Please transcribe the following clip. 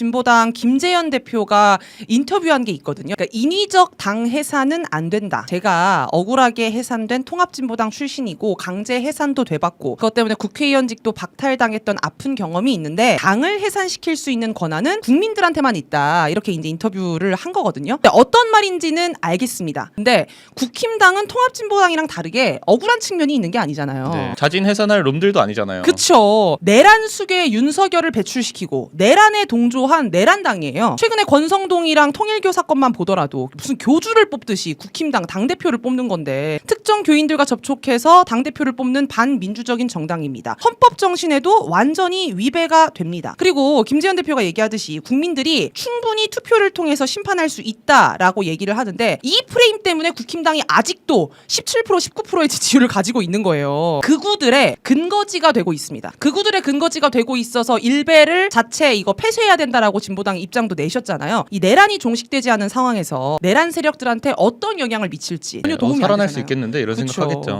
통합진보당 김재현 대표가 인터뷰한 게 있거든요. 그러니까 인위적 당 해산은 안 된다. 제가 억울하게 해산된 통합진보당 출신이고 강제 해산도 돼봤고 그것 때문에 국회의원직도 박탈당했던 아픈 경험이 있는데 당을 해산시킬 수 있는 권한은 국민들한테만 있다. 이렇게 이제 인터뷰를 한 거거든요. 어떤 말인지는 알겠습니다. 근데 국힘당은 통합진보당이랑 다르게 억울한 측면이 있는 게 아니잖아요. 네. 자진 해산할 놈들도 아니잖아요. 그쵸. 내란 숙의 윤석열을 배출시키고 내란에 동조한 내란당이에요. 최근에 권성동이랑 통일교 사건만 보더라도 무슨 교주를 뽑듯이 국힘당 당대표를 뽑는 건데 특정 교인들과 접촉해서 당대표를 뽑는 반민주적인 정당입니다. 헌법 정신에도 완전히 위배가 됩니다. 그리고 김재현 대표가 얘기하듯이 국민들이 충분히 투표를 통해서 심판할 수 있다라고 얘기를 하는데 이 프레임 때문에 국힘당이 아직도 17% 19%의 지지율을 가지고 있는 거예요. 극우들의 근거지가 되고 있습니다. 극우들의 근거지가 되고 있어서 일베를 자체 이거 폐쇄해야 된다 라고 진보당 입장도 내셨잖아요. 이 내란이 종식되지 않은 상황에서 내란 세력들한테 어떤 영향을 미칠지 전혀 어, 도움이 안 살아날 수 되잖아요. 있겠는데 이런 그쵸. 생각하겠죠.